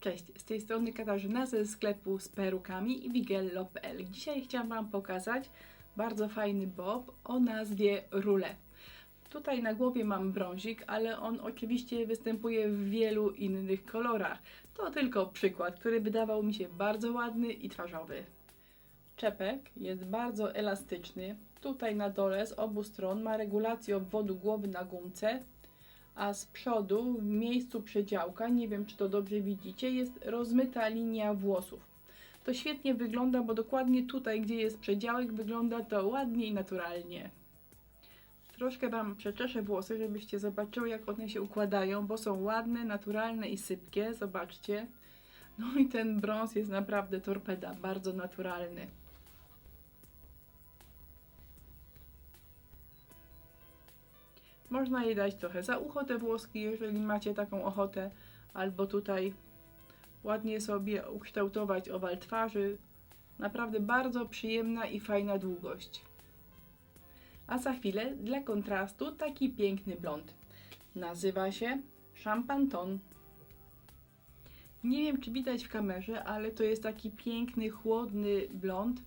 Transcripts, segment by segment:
Cześć, z tej strony Katarzyna ze sklepu z perukami i wigello.pl. Dzisiaj chciałam Wam pokazać bardzo fajny bob o nazwie Rule. Tutaj na głowie mam brązik, ale on oczywiście występuje w wielu innych kolorach. To tylko przykład, który wydawał mi się bardzo ładny i twarzowy. Czepek jest bardzo elastyczny. Tutaj na dole z obu stron ma regulację obwodu głowy na gumce, a z przodu w miejscu przedziałka, nie wiem czy to dobrze widzicie, jest rozmyta linia włosów. To świetnie wygląda, bo dokładnie tutaj, gdzie jest przedziałek, wygląda to ładnie i naturalnie. Troszkę Wam przeczeszę włosy, żebyście zobaczyły, jak one się układają, bo są ładne, naturalne i sypkie. Zobaczcie. No i ten brąz jest naprawdę torpeda, bardzo naturalny. Można jej dać trochę za ucho te włoski, jeżeli macie taką ochotę, albo tutaj ładnie sobie ukształtować owal twarzy. Naprawdę bardzo przyjemna i fajna długość. A za chwilę dla kontrastu taki piękny blond. Nazywa się Champanton. Nie wiem, czy widać w kamerze, ale to jest taki piękny, chłodny blond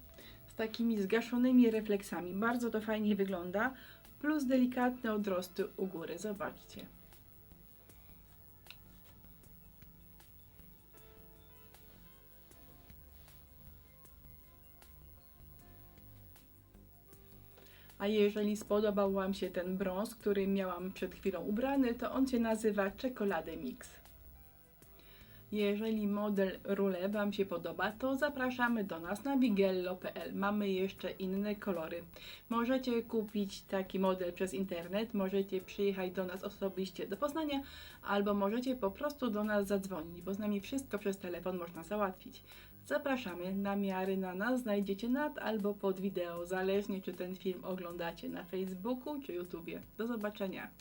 z takimi zgaszonymi refleksami. Bardzo to fajnie wygląda plus delikatne odrosty u góry. Zobaczcie. A jeżeli spodobał Wam się ten brąz, który miałam przed chwilą ubrany, to on się nazywa Czekolady Mix. Jeżeli model Rule Wam się podoba, to zapraszamy do nas na bigello.pl. Mamy jeszcze inne kolory. Możecie kupić taki model przez internet, możecie przyjechać do nas osobiście do Poznania, albo możecie po prostu do nas zadzwonić, bo z nami wszystko przez telefon można załatwić. Zapraszamy, namiary na nas znajdziecie nad albo pod wideo, zależnie czy ten film oglądacie na Facebooku czy YouTubie. Do zobaczenia.